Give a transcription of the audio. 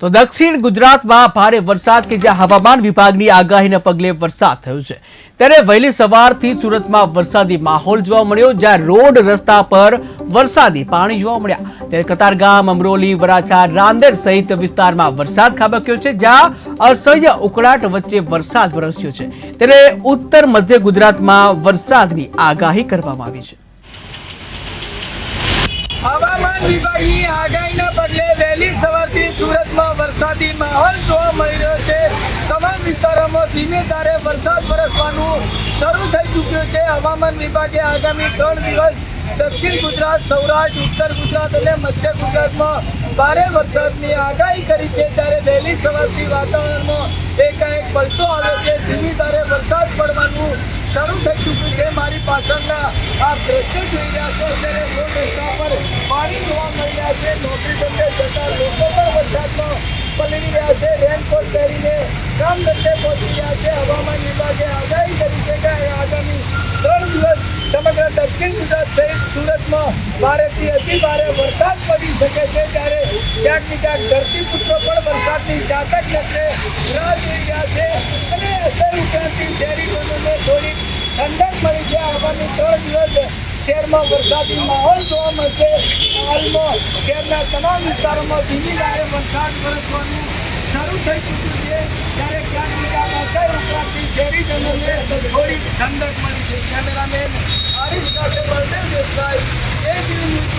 તો દક્ષિણ ગુજરાતમાં ભારે વરસાદ કે જ્યાં હવામાન વિભાગની આગાહીના પગલે વરસાદ થયો છે. ત્યારે વહેલી સવારથી સુરતમાં વરસાદી માહોલ જોવા મળ્યો, જ્યાં રોડ રસ્તા પર વરસાદી પાણી જોવા મળ્યા. ત્યારે કતારગામ અમરોલી, વરાછા, રાંદેર સહિત વિસ્તારમાં વરસાદ ખાબક્યો છે, જ્યાં અસહ્ય ઉકળાટ વચ્ચે વરસાદ વરસ્યો છે. ત્યારે ઉત્તર મધ્ય ગુજરાતમાં વરસાદની આગાહી કરવામાં આવી છે. ધીમે ધારે વરસાદ વરસવાનું શરૂ થઈ ચૂક્યું છે. હવામાન વિભાગે આગામી ત્રણ દિવસ દક્ષિણ ગુજરાત, સૌરાષ્ટ્ર, ઉત્તર ગુજરાત અને મધ્ય ગુજરાતમાં ભારે વરસાદની આગાહી કરી છે. ત્યારે વહેલી સવારથી વાતાવરણમાં એકાએક પલટો આવ્યો છે. ધીમી ધારે વરસાદ પડવાનું શરૂ થઈ ચૂક્યું છે. મારી પાછળના આ દ્રશ્ય જોઈ રહ્યા છો. અત્યારે રોડ રસ્તા પર પાણી જોવા મળી રહ્યા છે. નોકરી ધંધે જતા લોકો પણ વરસાદમાં પલળી રહ્યા છે. રેનકોટ પહેરીને કામ ધંધે પહોંચી રહ્યા છે હવામાન વિભાગે આગાહી કરી છે કે આગામી ત્રણ દિવસ સમગ્ર દક્ષિણ સુરતમાં ભારેથી અતિ વરસાદ પડી શકે છે ત્યારે ક્યાંક ને ક્યાંક ધરતીપુત્રો પણ વરસાદની જાતક નજરે રાહ જોઈ છે અને અસર ઉપરાંતથી શહેરીજનોને થોડી ઠંડક મળી છે. આગામી ત્રણ દિવસ શહેરમાં વરસાદી માહોલ જોવા મળશે. હાલમાં શહેરના તમામ વિસ્તારોમાં ધીમી ધારે વરસાદ વરસવાનું શરૂ થઈ ચૂક્યું છે. ત્યારે ક્યાંક ક્યાંક અસર ઉપરાંતથી શહેરીજનોને થોડી ઠંડક cameraman i didn't guys. Thank you.